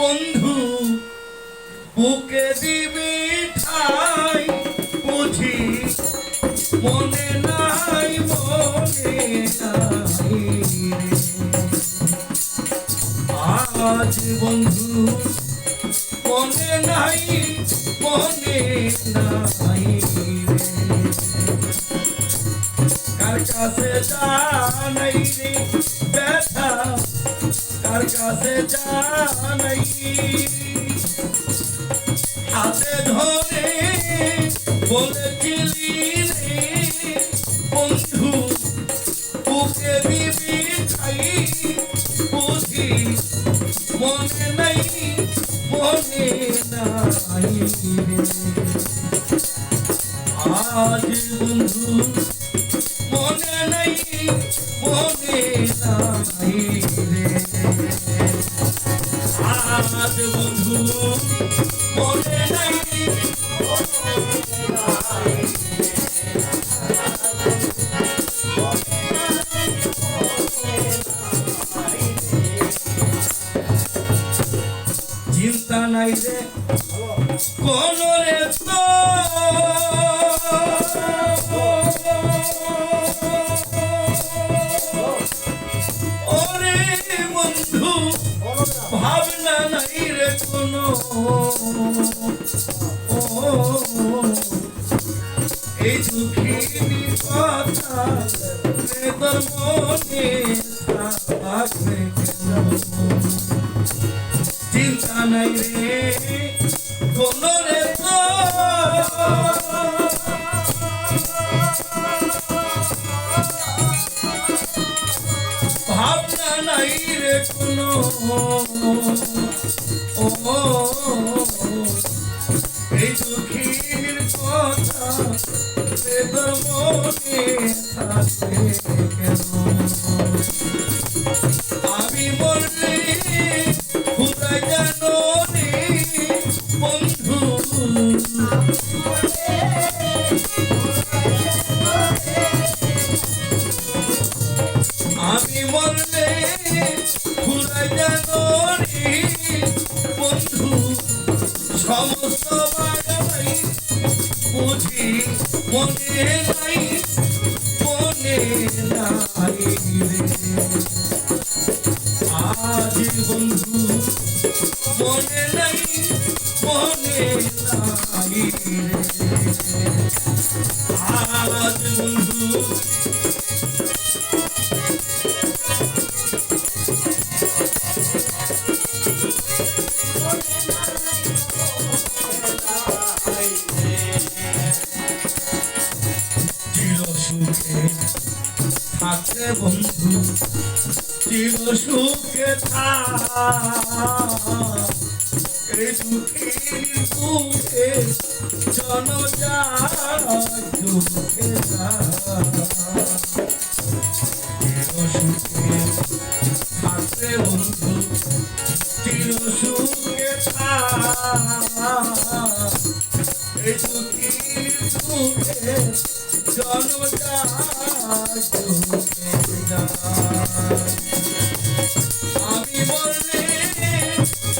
বন্ধু, বুকে দিবি ঠাই, বুঝি মনে নাই মনে নাই রে। আজ বন্ধু, মনে নাই মনে নাই রে। কার কাছে জানাই রে ব্যথা কার কাছে জানাই। হাতে ধরে বলেছিলি বন্ধু, বুকে দিবি খাই বুঝি মনে নাই মনে নাই আজ বন্ধু, মনে নাই মনে নাই চিন্তা নাই রে কোন রে তো। ওরে বন্ধু ভাবনা নাই। এই দুঃখিনী কথা তোর মনে থাকবে? চিন্তা নাই রে, কোন রে ভাবনা নাই রে কোনো ও এই দুঃখীর কথা রে তোর মনে থাকে। মনে নাই মনে নাই রে। আজ বন্ধু মনে নাই মনে নাই রে। থাকে বন্ধু চির সুখে থাক দুঃখের দুঃখে জন দুঃখে সুখে থাকে বন্ধু চির সুখে থাক দুঃখের দুঃখে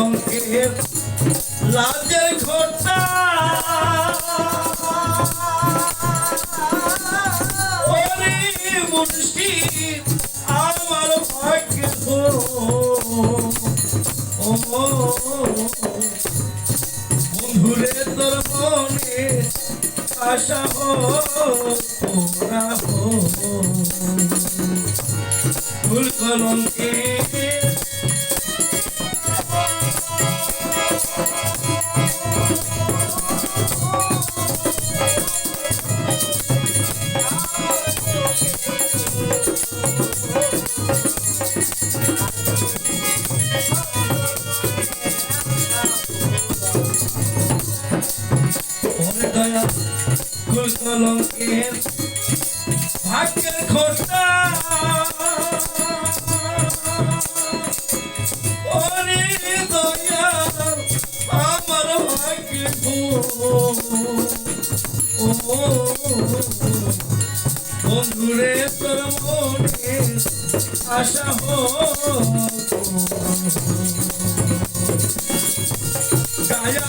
কলঙ্কের লাজের ঘটা মুন্সি আমার ভাগ্য বন্ধুরে তোর মনে আশা হো তোরা হো। ফুল কলঙ্কে ভাগ্যের খোটা ওরে দয়া আমার ভাগ্যে ও বন্ধুরে তোর মনে আশা হো গায়া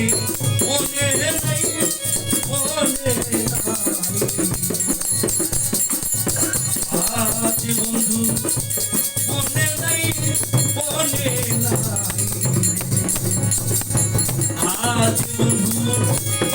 বুঝি মনে নাই মনে আজ বন্ধু মনে নাই মনে নাই আজ বন্ধু